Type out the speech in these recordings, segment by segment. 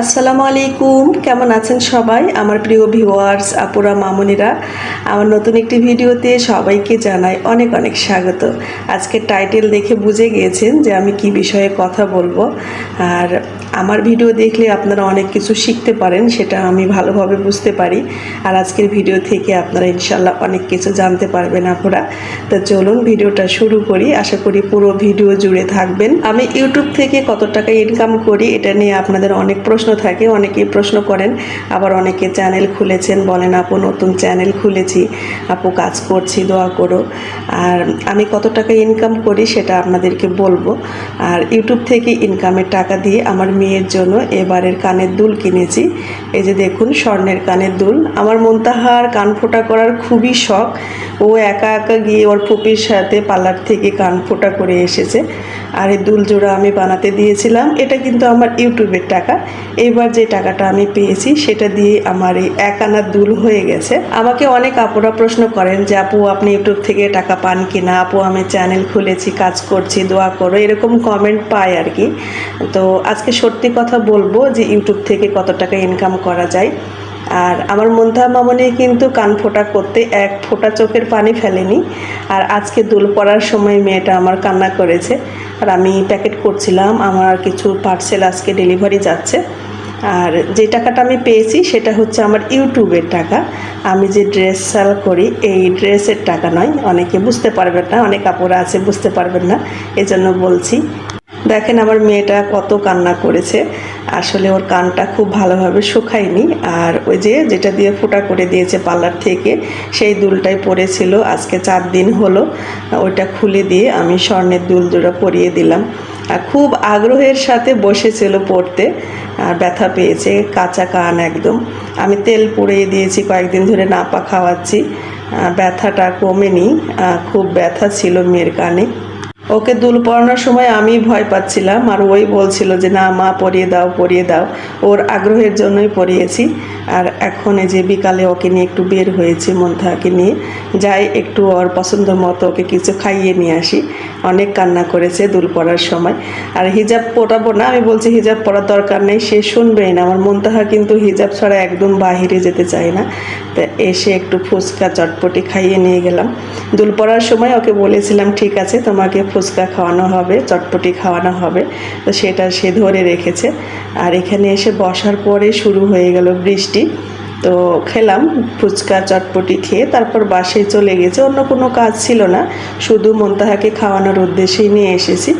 আসসালামু আলাইকুম। কেমন আছেন সবাই? আমার প্রিয় ভিউয়ার্স, আপুরা, মামুনিরা, আমার নতুন একটি ভিডিওতে সবাইকে জানাই অনেক অনেক স্বাগত। আজকে টাইটেল দেখে বুঝে গিয়েছেন যে আমি কি বিষয়ে কথা বলব। আর আমার ভিডিও দেখলে আপনারা অনেক কিছু শিখতে পারেন, সেটা আমি ভালোভাবে বুঝতে পারি। আর আজকের ভিডিও থেকে আপনারা ইনশাল্লাহ অনেক কিছু জানতে পারবেন আপনারা তো চলুন ভিডিওটা শুরু করি। আশা করি পুরো ভিডিও জুড়ে থাকবেন। আমি ইউটিউব থেকে কত টাকা ইনকাম করি, এটা নিয়ে আপনাদের অনেক প্রশ্ন থাকে, অনেকেই প্রশ্ন করেন। আবার অনেকে চ্যানেল খুলেছেন, বলেন, আপু, নতুন চ্যানেল খুলেছি। আপু, কাজ করছি, দোয়া করো। আর আমি কত টাকা ইনকাম করি, সেটা আপনাদেরকে বলব। আর ইউটিউব থেকে ইনকামের টাকা দিয়ে আমার মেয়ের জন্য এবারের কানের দুল কিনেছি। এই যে দেখুন, স্বর্ণের কানের দুল। আমার মন্তাহার কান ফোটা করার খুবই শখ। ও একা একা গিয়ে ওর ফুপির সাথে পার্লার থেকে কান ফোটা করে এসেছে। আর এই দুল জোড়া আমি বানাতে দিয়েছিলাম। এটা কিন্তু আমার ইউটিউবের টাকা। এবার যে টাকাটা আমি পেয়েছি, সেটা দিয়ে আমার এই এক আনার দুল হয়ে গেছে। আমাকে অনেক আপুরা প্রশ্ন করেন যে, আপু, আপনি ইউটিউব থেকে টাকা পান কিনা? আপু, আমি চ্যানেল খুলেছি, কাজ করছি, দোয়া করো। এরকম কমেন্ট পাই আর কি। তো আজকে সত্যি কথা বলব যে ইউটিউব থেকে কত টাকা ইনকাম করা যায়। আর আমার মন্থা মামনি কিন্তু কান ফোটা করতে এক ফোঁটা চোখের পানি ফেলেনি। আর আজকে দুল পড়ার সময় মেয়েটা আমার কান্না করেছে। আর আমি প্যাকেট করছিলাম, আমার কিছু পার্সেল আজকে ডেলিভারি যাচ্ছে। আর যে টাকাটা আমি পেয়েছি সেটা হচ্ছে আমার ইউটিউবের টাকা। আমি যে ড্রেস সেল করি, এই ড্রেসের টাকা নয়। অনেকে বুঝতে পারবেন না, অনেক কাপড় আছে, বুঝতে পারবেন না। এজন্য বলছি দেখেন আমার মেয়েটা কত কান্না করেছে। আসলে ওর কানটা খুব ভালোভাবে শুকায়নি। আর ওই যে যেটা দিয়ে ফোঁটা করে দিয়েছে পার্লার থেকে, সেই দুলটাই পরেছিল আজকে চার দিন হলো, ওইটা খুলে দিয়ে আমি স্বর্ণের দুল দুটো পরিয়ে দিলাম। আর খুব আগ্রহের সাথে বসেছিল পড়তে। আর ব্যথা পেয়েছে, কাঁচা কান একদম। আমি তেল পুড়িয়ে দিয়েছি, কয়েকদিন ধরে নাপা খাওয়াচ্ছি। ব্যথাটা কমেনি। খুব ব্যথা ছিল মেয়ের কানে। ওকে দুল পড়ানোর সময় আমি ভয় পাচ্ছিলাম আর ওই বলছিল যে, না মা পরিয়ে দাও পরিয়ে দাও। ওর আগ্রহের জন্যই পরিয়েছি আর এখন এই যে বিকালে ওকে নিয়ে একটু বের হয়েছি মন্থাকে নিয়ে। যাই, একটু ওর পছন্দ মতো ওকে কিছু খাইয়ে নিয়ে আসি। অনেক কান্না করেছে দুল পড়ার সময়। আর হিজাব পরাবো না, আমি বলছি হিজাব পরার দরকার নেই, সে শুনবেই না। আমার মন্তাহা কিন্তু হিজাব ছাড়া একদম বাহিরে যেতে চায় না। তা এসে একটু ফুচকা চটপটি খাইয়ে নিয়ে গেলাম। দুল পড়ার সময় ওকে বলেছিলাম, ঠিক আছে, তোমাকে ফুচকা খাওয়ানো হবে, চটপটি খাওয়ানো হবে। তো সেটা সে ধরে রেখেছে। আর এখানে এসে বসার পরে শুরু হয়ে গেল বৃষ্টি। তো খেলাম, ফুচকা, চটপটি খেয়ে তারপর বাসায় চলে গেছে। অন্য কোনো কাজ ছিল না, শুধু মন্তাহাকে খাওয়ানোর উদ্দেশ্যেই নিয়ে এসেছি।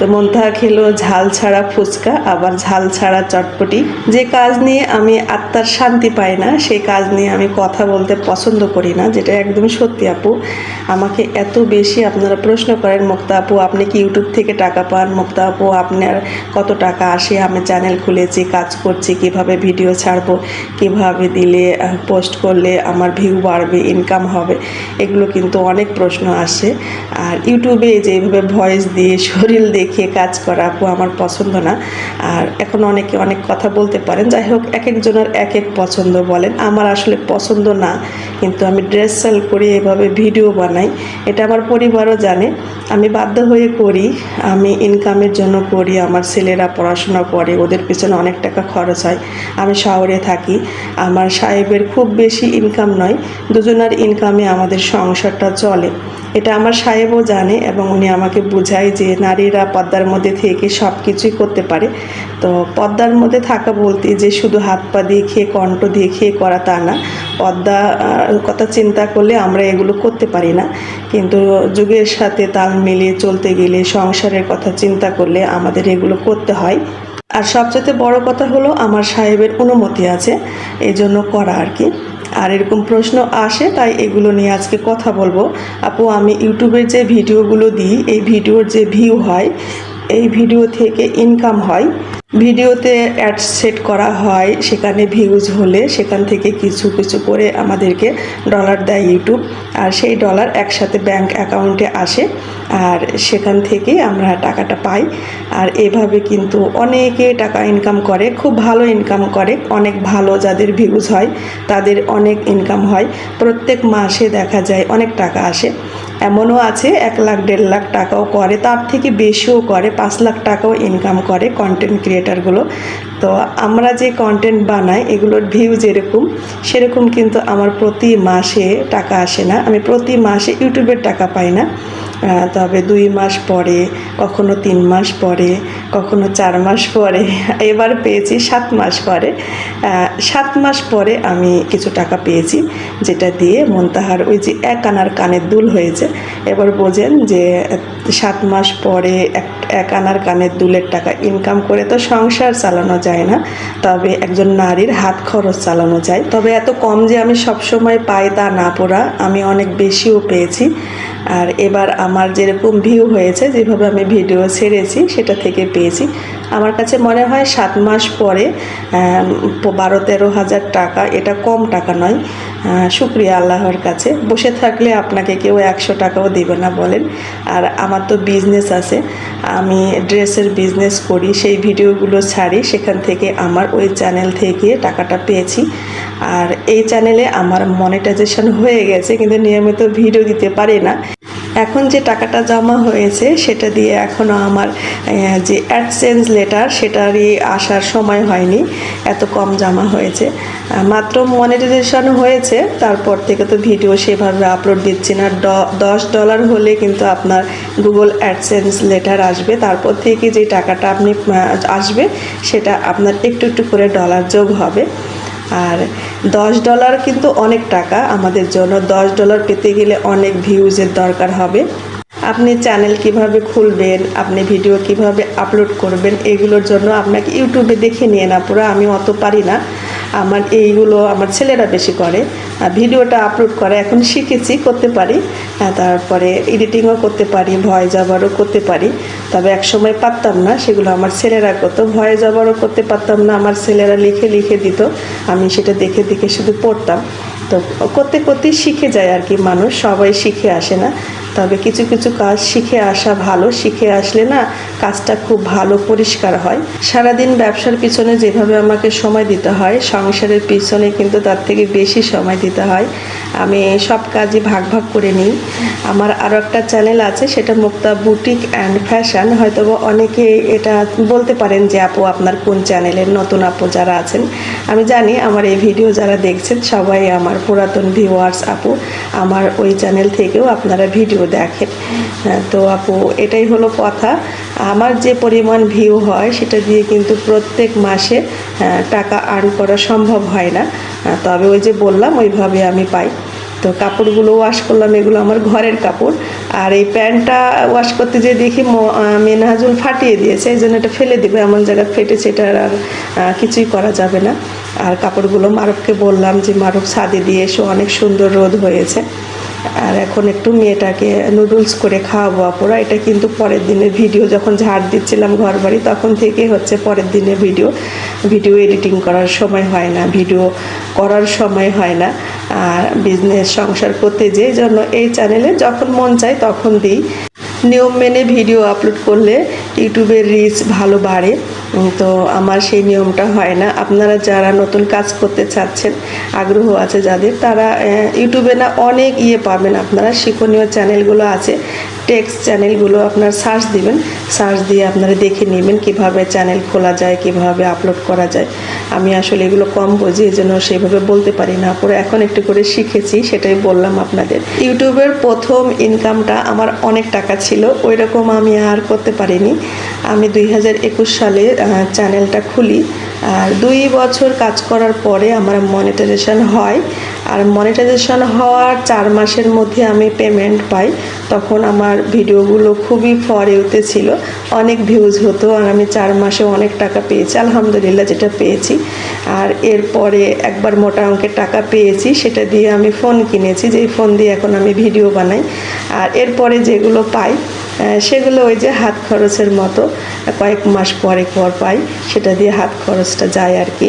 তো মন্তাহা খেলো ঝাল ছাড়া ফুচকা, আবার ঝাল ছাড়া চটপটি। যে কাজ নিয়ে আমি আত্মার শান্তি পাই না, সেই কাজ নিয়ে আমি কথা বলতে পছন্দ করি না, যেটা একদম সত্যি আপু। আমাকে এত বেশি আপনারা প্রশ্ন করেন, মুক্তা আপু, আপনি কি ইউটিউব থেকে টাকা পান? মুক্তা আপু, আপনার কত টাকা আসে? আমি চ্যানেল খুলেছি, কাজ করছি, কীভাবে ভিডিও ছাড়বো? কীভাবে দিলে পোস্ট করলে আমার ভিউ বাড়বে ইনকাম হবে? এগুলো কিন্তু অনেক প্রশ্ন আসে। আর ইউটিউবে যেভাবে ভয়েস দিয়ে, শরীর দেখিয়ে কাজ করা আপু আমার পছন্দ না। আর এখন অনেকে অনেক কথা বলতে পারেন। যাই হোক, এক একজনের এক এক পছন্দ বলেন। আমার আসলে পছন্দ না, কিন্তু আমি ড্রেস সেল করি, এভাবে ভিডিও বানাই। এটা আমার পরিবারও জানে। আমি বাধ্য হয়ে করি। আমি ইনকামের জন্য করি, আমার ছেলেরা পড়াশোনা করে, ওদের পিছনে অনেক টাকা খরচ হয়। আমি শহরে থাকি। আমার সাহেবের খুব বেশি ইনকাম নয়। দুজনের ইনকামে আমাদের সংসারটা চলে। এটা আমার সাহেবও জানে এবং উনি আমাকে বোঝায় যে নারীরা পদ্মার মধ্যে থেকে সব কিছুই করতে পারে। তো পদ্মার মধ্যে থাকা বলতে যে শুধু হাত পা দিয়ে খেয়ে, কণ্ঠ দিয়ে খেয়ে করা তা না। পদ্মা কথা চিন্তা করলে আমরা এগুলো করতে পারি না। কিন্তু যুগের সাথে তাল মিলিয়ে চলতে গেলে, সংসারের কথা চিন্তা করলে আমাদের এগুলো করতে হয়। আর সবচেয়ে বড় কথা হলো আমার সাহেবের অনুমতি আছে। এই জন্য করা আর কি। আর এরকম প্রশ্ন আসে, তাই এগুলো নিয়ে আজকে কথা বলব। আপু, আমি ইউটিউবের যে ভিডিওগুলো দিই, এই ভিডিওর যে ভিউ হয় এই ভিডিও থেকে ইনকাম হয়। ভিডিওতে অ্যাড সেট করা হয়, সেখানে ভিউজ হলে সেখান থেকে কিছু কিছু করে আমাদেরকে ডলার দেয় ইউটিউব আর সেই ডলার একসাথে ব্যাংক অ্যাকাউন্টে আসে, আর সেখান থেকে আমরা টাকাটা পাই। আর এভাবে কিন্তু অনেকে টাকা ইনকাম করে, খুব ভালো ইনকাম করে, অনেক ভালো যাদের ভিউজ হয়, তাদের অনেক ইনকাম হয়। প্রত্যেক মাসে দেখা যায় অনেক টাকা আসে। এমনও আছে, এক লাখ, দেড় লাখ টাকাও করে, তার থেকে বেশিও করে, পাঁচ লাখ টাকাও ইনকাম করে কন্টেন্ট ক্রিয়েটারগুলো তো আমরা যে কন্টেন্ট বানাই, এগুলোর ভিউ যেরকম, সেরকম কিন্তু আমার প্রতি মাসে টাকা আসে না। আমি প্রতি মাসে ইউটিউবের টাকা পাই না। তবে দুই মাস পরে, কখনো তিন মাস পরে, কখনো চার মাস পরে, এবার পেয়েছি সাত মাস পরে। সাত মাস পরে আমি কিছু টাকা পেয়েছি, যেটা দিয়ে মন্তাহার ওই যে এক আনার কানের দুল হয়েছে। এবার বোঝেন যে সাত মাস পরে এক আনার কানের দুলের টাকা ইনকাম করে তো সংসার চালানো যায় না, তবে একজন নারীর হাত খরচ চালানো যায়। তবে এত কম যে আমি সবসময় পাই তা না পড়া, আমি অনেক বেশিও পেয়েছি। আর এবার আমার যেরকম ভিউ হয়েছে, যেভাবে আমি ভিডিও ছেড়েছি, সেটা থেকে পেয়েছি। আমার কাছে মনে হয় সাত মাস পরে বারো তেরো হাজার টাকা, এটা কম টাকা নয়। শুক্রিয়া আল্লাহর কাছে। বসে থাকলে আপনাকে কেউ একশো টাকাও দেবে না বলেন। আর আমার তো বিজনেস আছে। আমি ড্রেসের বিজনেস করি, সেই ভিডিওগুলো ছাড়ি। সেখান থেকে আমার ওই চ্যানেল থেকে টাকাটা পেয়েছি। আর এই চ্যানেলে আমার মনিটাইজেশন হয়ে গেছে, কিন্তু নিয়মিত ভিডিও দিতে পারি না। এখন যে টাকাটা জমা হয়েছে, সেটা দিয়ে এখনও আমার যে অ্যাডসেন্স লেটার সেটারই আসার সময় হয়নি, এত কম জমা হয়েছে। মাত্র মনিটাইজেশন হয়েছে, তারপর থেকে তো ভিডিও সেভাবে আপলোড দিচ্ছি না। দশ ডলার হলে কিন্তু আপনার গুগল অ্যাডসেন্স লেটার আসবে। তারপর থেকে যে টাকাটা আপনি আসবে, সেটা আপনার একটু একটু করে ডলার যোগ হবে। আর দশ ডলার কিন্তু অনেক টাকা আমাদের জন্য। দশ ডলার পেতে গেলে অনেক ভিউজের দরকার হবে। আপনি চ্যানেল কীভাবে খুলবেন, আপনি ভিডিও কীভাবে আপলোড করবেন, এগুলোর জন্য আপনাকে ইউটিউবে দেখে নিয়ে না, পুরো আমি অত পারি না। আমার এইগুলো আমার ছেলেরা বেশি করে। ভিডিওটা আপলোড করা, এখন শিখেছি, করতে পারি। তারপরে এডিটিংও করতে পারি ভয় যাবারও করতে পারি। তবে এক সময় পারতাম না, সেগুলো আমার ছেলেরা করতো। ভয়ে যাবারও করতে পারতাম না, আমার ছেলেরা লিখে লিখে দিত। আমি সেটা দেখে দেখে শুধু পড়তাম। তো করতে, করতেই শিখে যায় আর কি মানুষ, সবাই শিখে আসে না। তবে কিছু কিছু কাজ শিখে আসা ভালো, শিখে আসলে না কাজটা খুব ভালো, পরিষ্কার হয়। সারাদিন ব্যবসার পিছনে যেভাবে আমাকে সময় দিতে হয়, সংসারের পিছনে কিন্তু তার থেকে বেশি সময় দিতে হয়। আমি সব কাজই ভাগ ভাগ করে নিই। আমার আরও একটা চ্যানেল আছে, সেটা মুক্তা বুটিক অ্যান্ড ফ্যাশন। হয়তো অনেকে এটা বলতে পারেন যে, আপু, আপনার কোন চ্যানেলের নতুন আপু যারা আছেন? আমি জানি আমার এই ভিডিও যারা দেখছেন, সবাই আমার পুরাতন ভিউয়ার্স আপু। আমার ওই চ্যানেল থেকেও আপনারা ভিডিও দেখেন হ্যাঁ, তো আপু এটাই হলো কথা। আমার যে পরিমাণ ভিউ হয় সেটা দিয়ে কিন্তু প্রত্যেক মাসে টাকা আর্ন করা সম্ভব হয় না। তবে ওই যে বললাম ওইভাবে আমি পাই। তো কাপড়গুলো ওয়াশ করলাম এগুলো আমার ঘরের কাপড়। আর এই প্যান্টটা ওয়াশ করতে যে দেখি মেনহাজুল ফাটিয়ে দিয়েছে এই জন্য এটা ফেলে দেবে। এমন জায়গায় ফেটেছে এটা আর কিছুই করা যাবে না। আর কাপড়গুলো মারুফকে বললাম যে মারুফ ছাদে দিয়ে এসো অনেক সুন্দর রোদ হয়েছে। আর এখন একটু মেয়েটাকে নুডলস করে খাওয়াবো আপুরা। এটা কিন্তু পরের দিনের ভিডিও যখন ঝাড় দিচ্ছিলাম ঘর বাড়ি তখন থেকে হচ্ছে পরের দিনের ভিডিও ভিডিও এডিটিং করার সময় হয় না ভিডিও করার সময় হয় না। আর বিজনেস সংসার করতে যে জন্য এই চ্যানেলে যখন মন চায় তখন দিই। নিয়ম মেনে ভিডিও আপলোড করলে ইউটিউবের রিচ ভালো বাড়ে। তো আমার সেই নিয়মটা হয় না। আপনারা যারা নতুন কাজ করতে চাচ্ছেন, আগ্রহ আছে যাদের, তারা ইউটিউবে না অনেক ইয়ে পাবেন। আপনারা শিক্ষণীয় চ্যানেলগুলো আছে। টেক্সট চ্যানেলগুলো আপনার সার্চ দিবেন। সার্চ দিয়ে আপনারা দেখে নেবেন কীভাবে চ্যানেল খোলা যায়, কীভাবে আপলোড করা যায়। আমি আসলে এগুলো কম বুঝি এই জন্য সেভাবে বলতে পারি না। পরে এখন একটু করে শিখেছি, সেটাই বললাম আপনাদের। ইউটিউবের প্রথম ইনকামটা আমার অনেক টাকা ছিল ওই রকম আমি আর করতে পারিনি। আমি দুই হাজার একুশ সালে চ্যানেলটা খুলি। আর দুই বছর কাজ করার পরে আমার মনিটাইজেশন হয়। আর মনিটাইজেশন হওয়ার চার মাসের মধ্যে আমি পেমেন্ট পাই। তখন আমার ভিডিওগুলো খুবই ফরেউতে ছিল অনেক ভিউজ হতো আর আমি চার মাসে অনেক টাকা পেয়েছি। আলহামদুলিল্লাহ যেটা পেয়েছি। আর এরপরে একবার মোটা অঙ্কের টাকা পেয়েছি। সেটা দিয়ে আমি ফোন কিনেছি। যেই ফোন দিয়ে এখন আমি ভিডিও বানাই। আর এরপরে যেগুলো পাই সেগুলো ওই যে হাত খরচের মতো, কয়েক মাস পরে পর পাই। সেটা দিয়ে হাত খরচটা যায় আর কি।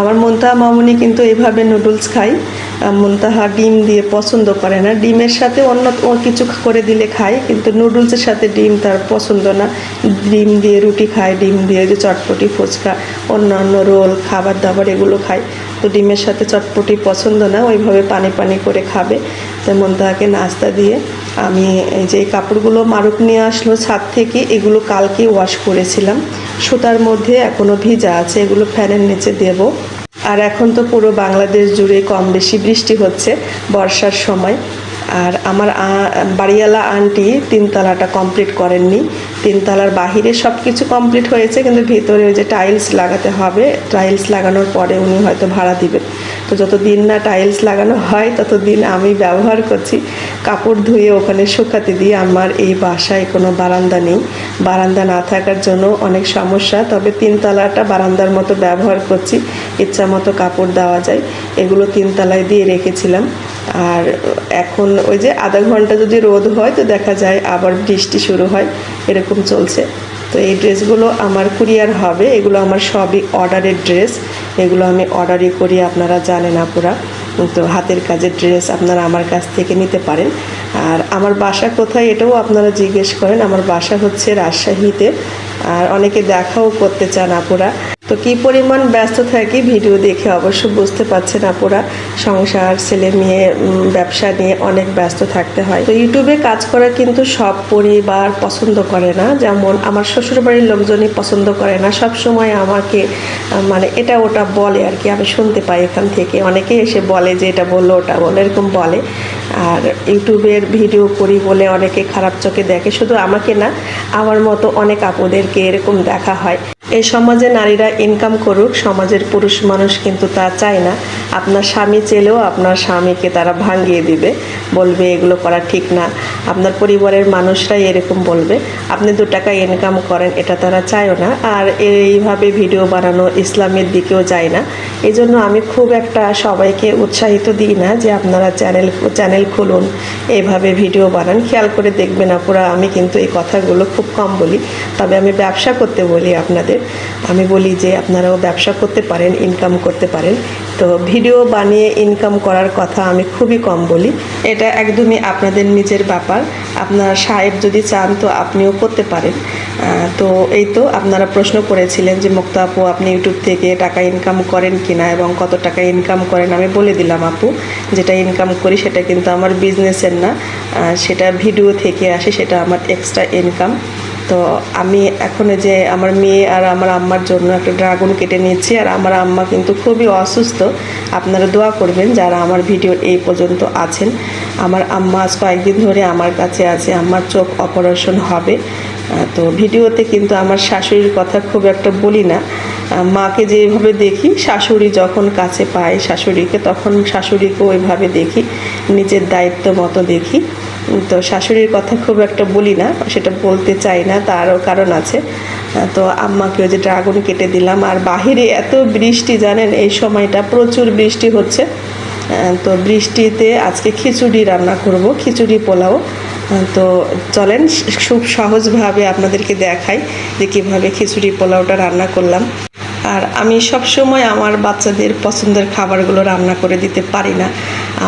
আমার মনতা মামুনি কিন্তু এভাবে নুডলস খাই মুনতাহা ডিম দিয়ে পছন্দ করে না। ডিমের সাথে অন্য কিছু করে দিলে খায়, কিন্তু নুডলসের সাথে ডিম তার পছন্দ না। ডিম দিয়ে রুটি খায়, ডিম দিয়ে যে চটপটি, ফুচকা, অন্যান্য রোল, খাবার দাবার এগুলো খায়। তো ডিমের সাথে চটপটি পছন্দ না, ওইভাবে পানি পানি করে খাবে। তেমন তাকে নাস্তা দিয়ে আমি এই যে কাপড়গুলো মারুক নিয়ে আসলো ছাদ থেকে, এগুলো কালকে ওয়াশ করেছিলাম। সুতার মধ্যে এখনও ভিজা আছে, এগুলো ফ্যানের নিচে দেবো। আর এখন তো পুরো বাংলাদেশ জুড়ে কম বেশি বৃষ্টি হচ্ছে, বর্ষার সময়। আর আমার বাড়িওয়ালা আন্টি তিনতলাটা কমপ্লিট করেননি। তিনতলার বাহিরে সব কিছু কমপ্লিট হয়েছে, কিন্তু ভেতরে ওই যে টাইলস লাগাতে হবে। টাইলস লাগানোর পরে উনি হয়তো ভাড়া দিবেন। যতদিন না টাইলস লাগানো হয়, ততদিন আমি ব্যবহার করছি। কাপড় ধুয়ে ওখানে শুকাতে দিয়ে আমার এই বাসায় কোনো বারান্দা নেই। বারান্দা না থাকার জন্য অনেক সমস্যা, তবে তিনতলাটা বারান্দার মতো ব্যবহার করছি। ইচ্ছা মতো কাপড় দেওয়া যায়। এগুলো তিনতলায় দিয়ে রেখেছিলাম। আর এখন ওই যে আধা ঘণ্টা যদি রোদ হয়, তো দেখা যায় আবার বৃষ্টি শুরু হয়। এরকম চলছে। তো এই ড্রেসগুলো আমার কুরিয়ার হবে, এগুলো আমার সবই অর্ডারের ড্রেস, এগুলো আমি অর্ডারই করি, আপনারা জানেন আপুরা। তো হাতের কাজের ড্রেস আপনারা আমার কাছ থেকে নিতে পারেন। আর আমার বাসা কোথায় এটাও আপনারা জিজ্ঞেস করেন, আমার বাসা হচ্ছে রাজশাহীতে। আর অনেকে দেখাও করতে চান আপুরা। তো কি পরিমাণ ব্যস্ত থাকি ভিডিও দেখে অবশ্য বুঝতে পারছেন আপুরা, সংসার, ছেলে মেয়ে ব্যবসা নিয়ে অনেক ব্যস্ত থাকতে হয়। তো ইউটিউবে কাজ করা কিন্তু সব পরিবার পছন্দ করে না। যেমন আমার শ্বশুরবাড়ির লোকজনই পছন্দ করে না। সব সময় আমাকে মানে এটা ওটা বলে আর কি। আমি শুনতে পাই এখান থেকে। অনেকেই এসে বলে যে এটা বলল, ওটা বলে এরকম বলে। আর ইউটিউবের ভিডিও করি বলে অনেকে খারাপ চোখে দেখে। শুধু আমাকে না, আমার মতো অনেক আপুদেরকে এরকম দেখা হয়। এই সমাজে নারীরা ইনকাম করুক, সমাজের পুরুষ মানুষ কিন্তু তা চায় না। আপনার স্বামী চেলেও আপনার স্বামীকে তারা ভাঙিয়ে দিবে, বলবে এগুলো করা ঠিক না। আপনার পরিবারের মানুষরাই এরকম বলবে, আপনি দু টাকা ইনকাম করেন, এটা তারা চায়ও না। আর এইভাবে ভিডিও বানানো ইসলামের দিকেও যায় না। এই জন্য আমি খুব একটা সবাইকে উৎসাহিত দিই না যে আপনারা চ্যানেল চ্যানেল খুলুন এইভাবে ভিডিও বানান। খেয়াল করে দেখবেন আপুরা, আমি কিন্তু এই কথাগুলো খুব কম বলি। তবে আমি ব্যবসা করতে বলি আপনাদের, আমি বলি যে আপনারাও ব্যবসা করতে পারেন ইনকাম করতে পারেন। তো ভিডিও বানিয়ে ইনকাম করার কথা আমি খুবই কম বলি। এটা একদমই আপনাদের নিজের ব্যাপার। আপনার সাহেব যদি চান তো আপনিও করতে পারেন। তো এই তো আপনারা প্রশ্ন করেছিলেন যে, মুক্তা আপু, আপনি ইউটিউব থেকে টাকা ইনকাম করেন কিনা এবং কত টাকা ইনকাম করেন? আমি বলে দিলাম, আপু, যেটা ইনকাম করি সেটা কিন্তু আমার বিজনেসের না। সেটা ভিডিও থেকে আসে, সেটা আমার এক্সট্রা ইনকাম তো আমি এখন যে আমার মেয়ে আর আমার আম্মার জন্য একটা ড্রাগন কেটে নিয়েছি, আর আমার আম্মা কিন্তু খুবই অসুস্থ। আপনারা দোয়া করবেন যারা আমার ভিডিওর এই পর্যন্ত আছেন। আমার আম্মা আজ কয়েকদিন ধরে আমার কাছে আছে, আমার চোখ অপারেশন হবে। তো ভিডিওতে কিন্তু আমার শাশুড়ির কথা খুব একটা বলি না। মাকে যেভাবে দেখি, শাশুড়ি যখন কাছে পায় শাশুড়িকে, তখন শাশুড়িকে ওইভাবে দেখি, নিজের দায়িত্ব মতো দেখি। তো শাশুড়ির কথা খুব একটা বলি না, সেটা বলতে চাই না, তারও কারণ আছে। তো আম্মাকে ওই যে ড্রাগন কেটে দিলাম, আর বাহিরে এত বৃষ্টি, জানেন, এই সময়টা প্রচুর বৃষ্টি হচ্ছে। তো বৃষ্টিতে আজকে খিচুড়ি রান্না করব, খিচুড়ি পোলাও। তো চলেন, খুব সহজভাবে আপনাদেরকে দেখাই যে কীভাবে খিচুড়ি পোলাওটা রান্না করলাম। আর আমি সব সময় আমার বাচ্চাদের পছন্দের খাবারগুলো রান্না করে দিতে পারি না।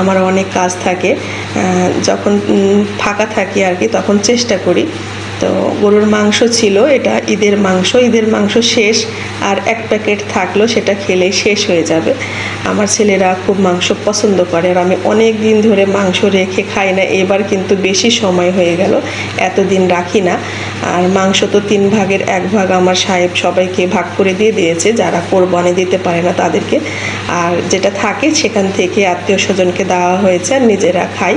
আমার অনেক কাজ থাকে যখন ফাঁকা থাকি আর কি তখন চেষ্টা করি। তো গরুর মাংস ছিল, এটা ঈদের মাংস ঈদের মাংস শেষ, আর এক প্যাকেট থাকল, সেটা খেলেই শেষ হয়ে যাবে। আমার ছেলেরা খুব মাংস পছন্দ করে, আর আমি অনেক দিন ধরে মাংস রেখে খাই না, এবার কিন্তু বেশি সময় হয়ে গেল, এতদিন রাখি না। আর মাংস তো তিন ভাগের এক ভাগ আমার সাহেব সবাইকে ভাগ করে দিয়ে দিয়েছে, যারা কোরবানি দিতে পারে না তাদেরকে। আর যেটা থাকে, সেখান থেকে আত্মীয় স্বজনকে দেওয়া হয়েছে, আর নিজেরা খাই।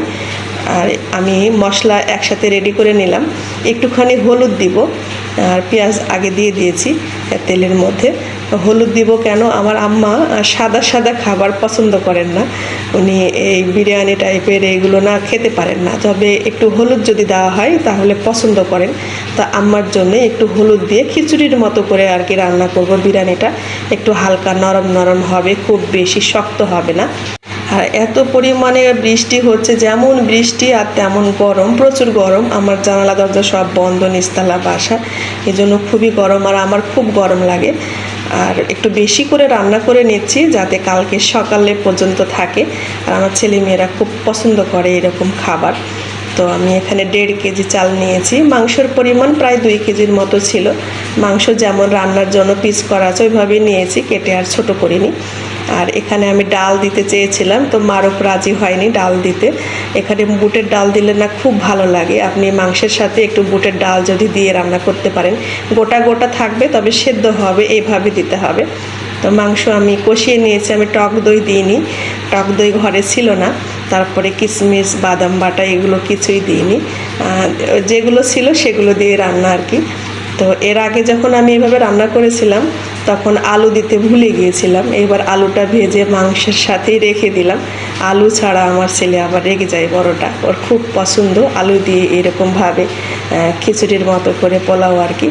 আর আমি মশলা একসাথে রেডি করে নিলাম। একটুখানি হলুদ দিব, আর পেঁয়াজ আগে দিয়ে দিয়েছি তেলের মধ্যে। হলুদ দিব কেন? আমার আম্মা সাদা সাদা খাবার পছন্দ করেন না। উনি এই বিরিয়ানি টাইপের এইগুলো না খেতে পারেন না। তবে একটু হলুদ যদি দেওয়া হয়, তাহলে পছন্দ করেন। তা আম্মার জন্য একটু হলুদ দিয়ে খিচুড়ির মতো করে আর কি রান্না করব। বিরিয়ানিটা একটু হালকা নরম নরম হবে, খুব বেশি শক্ত হবে না। আর এত পরিমাণে বৃষ্টি হচ্ছে, যেমন বৃষ্টি আর তেমন গরম, প্রচুর গরম। আমার জানালা, দরজা সব বন্ধ, নিস্তালা, বাসা। এই জন্য খুবই গরম আর আমার খুব গরম লাগে। আর একটু বেশি করে রান্না করে নিচ্ছি যাতে কালকে সকালে পর্যন্ত থাকে। আর আমার ছেলে মেয়েরা খুব পছন্দ করে এরকম খাবার। তো আমি এখানে দেড় কেজি চাল নিয়েছি। মাংসের পরিমাণ প্রায় দুই কেজির মতো ছিল। মাংস যেমন রান্নার জন্য পিস করা আছে, ওইভাবেই নিয়েছি, কেটে আর ছোট করিনি। আর এখানে আমি ডাল দিতে চেয়েছিলাম, তো মারক রাজি হয়নি ডাল দিতে। এখানে বুটের ডাল দিলে না খুব ভালো লাগে। আপনি মাংসের সাথে একটু বুটের ডাল যদি দিয়ে রান্না করতে পারেন, গোটা গোটা থাকবে, তবে সেদ্ধ হবে এইভাবে দিতে হবে। তো মাংস আমি কষিয়ে নিয়েছি, আমি টক দই দিইনি। টক দই ঘরে ছিল না। তারপরে কিশমিশ বাদাম বাটা এগুলো কিছুই দিইনি। যেগুলো ছিল সেগুলো দিয়ে রান্না আর কি। তো এর আগে যখন আমি এভাবে রান্না করেছিলাম, তখন আলু দিতে ভুলে গিয়েছিলাম। এবার আলুটা ভেজে মাংসের সাথেই রেখে দিলাম। আলু ছাড়া আমার ছেলে আবার রেগে যায় বড়টা। ওর খুব পছন্দ আলু দিয়ে এরকমভাবে খিচুড়ির মতো করে পোলাও আর কি।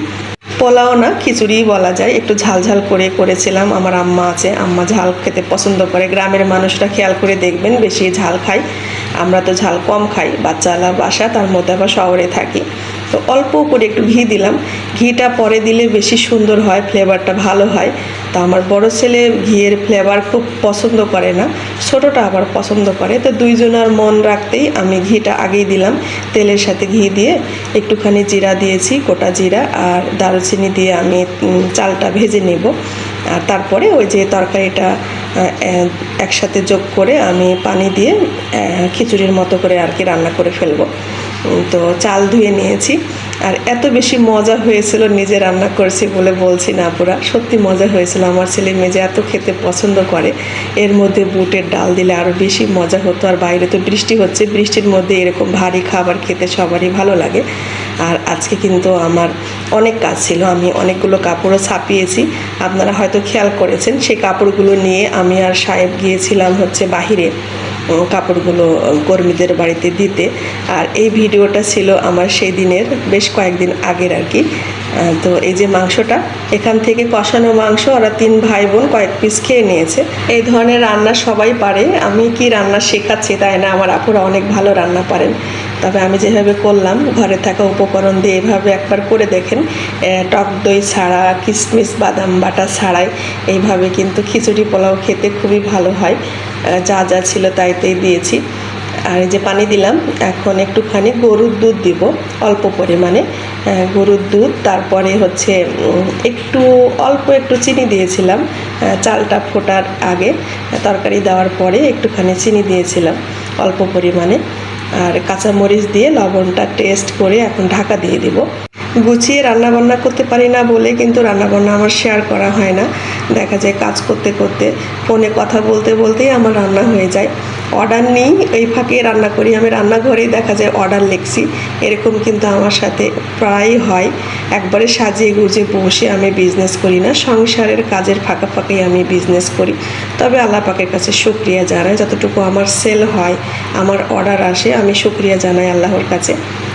পোলাও না খিচুড়িই বলা যায়। একটু ঝাল ঝাল করে করেছিলাম, আমার আম্মা আছে, আম্মা ঝাল খেতে পছন্দ করে। গ্রামের মানুষরা খেয়াল করে দেখবেন বেশি ঝাল খায়। আমরা তো ঝাল কম খাই বাচ্চালা বাসা, তার মধ্যে আবার শহরে থাকি। তো অল্প করে একটু ঘি দিলাম। ঘিটা পরে দিলে বেশি সুন্দর হয় ফ্লেভারটা ভালো হয়। তো আমার বড় ছেলে ঘিয়ের ফ্লেভার খুব পছন্দ করে না, ছোটোটা আবার পছন্দ করে। তো দুইজনার মন রাখতেই আমি ঘিটা আগেই দিলাম। তেলের সাথে ঘি দিয়ে একটুখানি জিরা দিয়েছি, গোটা জিরা আর দারুচিনি দিয়ে আমি চালটা ভেজে নেব। আর তারপরে ওই যে তরকারিটা একসাথে যোগ করে আমি পানি দিয়ে খিচুড়ির মতো করে আর কি রান্না করে ফেলব। তো চাল ধুয়ে নিয়েছি। আর এত বেশি মজা হয়েছিল নিজে রান্না করেছি বলে বলছি না পুরা সত্যি মজা হয়েছিল। আমার ছেলে মেজে এত খেতে পছন্দ করে। এর মধ্যে বুটের ডাল দিলে আরও বেশি মজা হতো। আর বাইরে তো বৃষ্টি হচ্ছে। বৃষ্টির মধ্যে এরকম ভারী খাবার খেতে সবারই ভালো লাগে। আর আজকে কিন্তু আমার অনেক কাজ ছিল। আমি অনেকগুলো কাপড়ও ছাপিয়েছি। আপনারা হয়তো খেয়াল করেছেন, সেই কাপড়গুলো নিয়ে আমি আর সাহেব গিয়েছিলাম হচ্ছে বাহিরে। কাপড়গুলো কর্মীদের বাড়িতে দিতে। আর এই ভিডিওটা ছিল আমার সেই দিনের, বেশ কয়েকদিন আগের আর কি। তো এই যে মাংসটা, এখান থেকে কষানো মাংস, ওরা তিন ভাই বোন কয়েক পিস খেয়ে নিয়েছে। এই ধরনের রান্না সবাই পারে। আমি কি রান্না শেখাচ্ছি তাই না? আমার আপুরা অনেক ভালো রান্না পারেন। তবে আমি যেভাবে করলাম, ঘরে থাকা উপকরণ দিয়ে এভাবে একবার করে দেখেন টক দই ছাড়া, কিশমিশ, বাদাম বাটা ছাড়াই এইভাবে কিন্তু খিচুড়ি পোলাও খেতে খুবই ভালো হয়। যা যা ছিল তাইতেই দিয়েছি। আর এই যে পানি দিলাম, এখন একটুখানি গরুর দুধ দিব, অল্প পরিমাণে। গরুর দুধ, তারপরে হচ্ছে একটু, অল্প একটু চিনি দিয়েছিলাম চালটা ফোটার আগে, তরকারি দেওয়ার পরে একটুখানি চিনি দিয়েছিলাম, অল্প পরিমাণে। আর কাঁচামরিচ দিয়ে লবণটা টেস্ট করে এখন ঢাকা দিয়ে দিব। গুছিয়ে রান্না বান্না করতে পারি না বলে কিন্তু রান্না বান্না আমার শেয়ার করা হয় না। দেখা যায় কাজ করতে করতে ফোনে কথা বলতে বলতেই আমার রান্না হয়ে যায়। অর্ডার নিই, এই ফাঁকে রান্না করি। আমি রান্নাঘরেই দেখা যায় অর্ডার লিখছি। এরকম কিন্তু আমার সাথে প্রায়ই হয়। একবারে সাজিয়ে গুজে বসে আমি বিজনেস করি না। সংসারের কাজের ফাঁকা ফাঁকেই আমি বিজনেস করি। তবে আল্লাহ পাকের কাছে শুক্রিয়া জানাই। যতটুকু আমার সেল হয়, আমার অর্ডার আসে, আমি শুক্রিয়া জানাই আল্লাহর কাছে।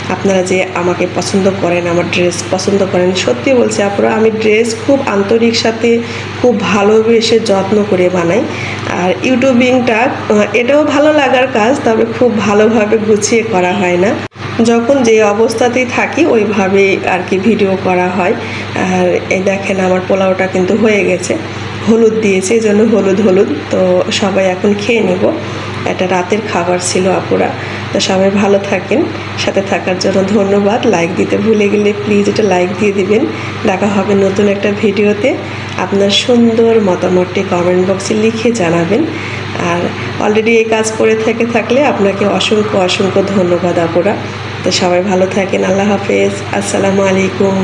আপনারা যে আমাকে পছন্দ করেন, আমার ড্রেস পছন্দ করেন, সত্যি বলছি আপনারা আমি ড্রেস খুব আন্তরিক সাথে খুব ভালোবেসে যত্ন করে বানাই। আর ইউটিউবিংটা এটাও ভালো লাগার কাজ, তবে খুব ভালোভাবে গুছিয়ে করা হয় না। যখন যে অবস্থাতেই থাকি, ওইভাবেই আর কি ভিডিও করা হয়। আর এই দেখেন, আমার পোলাওটা কিন্তু হয়ে গেছে। হলুদ দিয়েছে, এই জন্য হলুদ হলুদ। তো সবাই এখন খেয়ে নেব। একটা রাতের খাবার ছিল আপুরা। তো সবাই ভালো থাকেন, সাথে থাকার জন্য ধন্যবাদ। লাইক দিতে ভুলে গেলে প্লিজ এটা লাইক দিয়ে দিবেন। দেখা হবে নতুন একটা ভিডিওতে। আপনার সুন্দর মতামতটি কমেন্ট বক্সে লিখে জানাবেন। আর অলরেডি এই কাজ করে থেকে থাকলে আপনাকে অসংখ্য অসংখ্য ধন্যবাদ আপুরা। তো সবাই ভালো থাকেন, আল্লাহ হাফেজ। আসসালামু আলাইকুম।